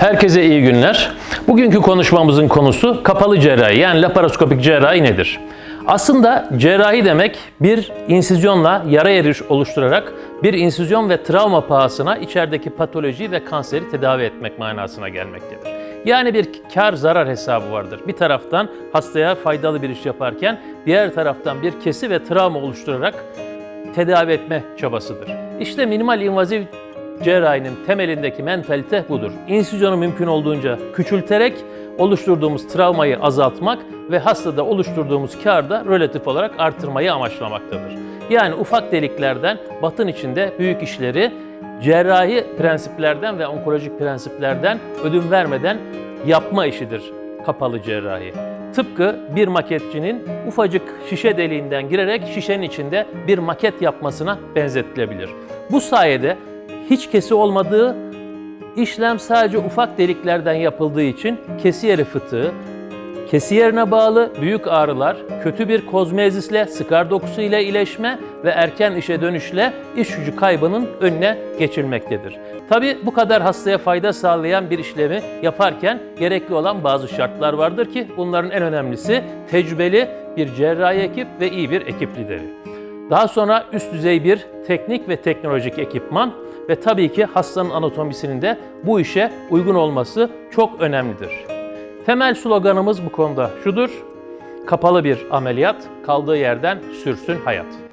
Herkese iyi günler. Bugünkü konuşmamızın konusu kapalı cerrahi yani laparoskopik cerrahi nedir? Aslında cerrahi demek bir insizyonla yara yeri oluşturarak bir insizyon ve travma pahasına içerideki patolojiyi ve kanseri tedavi etmek manasına gelmektedir. Yani bir kar zarar hesabı vardır. Bir taraftan hastaya faydalı bir iş yaparken diğer taraftan bir kesi ve travma oluşturarak tedavi etme çabasıdır. İşte minimal invaziv cerrahinin temelindeki mentalite budur. İnsizyonu mümkün olduğunca küçülterek oluşturduğumuz travmayı azaltmak ve hastada oluşturduğumuz karı da relatif olarak artırmayı amaçlamaktadır. Yani ufak deliklerden batın içinde büyük işleri cerrahi prensiplerden ve onkolojik prensiplerden ödün vermeden yapma işidir kapalı cerrahi. Tıpkı bir maketçinin ufacık şişe deliğinden girerek şişenin içinde bir maket yapmasına benzetilebilir. Bu sayede hiç kesi olmadığı, işlem sadece ufak deliklerden yapıldığı için kesi yeri fıtığı, kesi yerine bağlı büyük ağrılar, kötü bir kozmezisle, skar dokusu ile iyileşme ve erken işe dönüşle iş gücü kaybının önüne geçilmektedir. Tabi bu kadar hastaya fayda sağlayan bir işlemi yaparken gerekli olan bazı şartlar vardır ki bunların en önemlisi tecrübeli bir cerrahi ekip ve iyi bir ekip lideri. Daha sonra üst düzey bir teknik ve teknolojik ekipman ve tabii ki hastanın anatomisinin de bu işe uygun olması çok önemlidir. Temel sloganımız bu konuda şudur. Kapalı bir ameliyat kaldığı yerden sürsün hayat.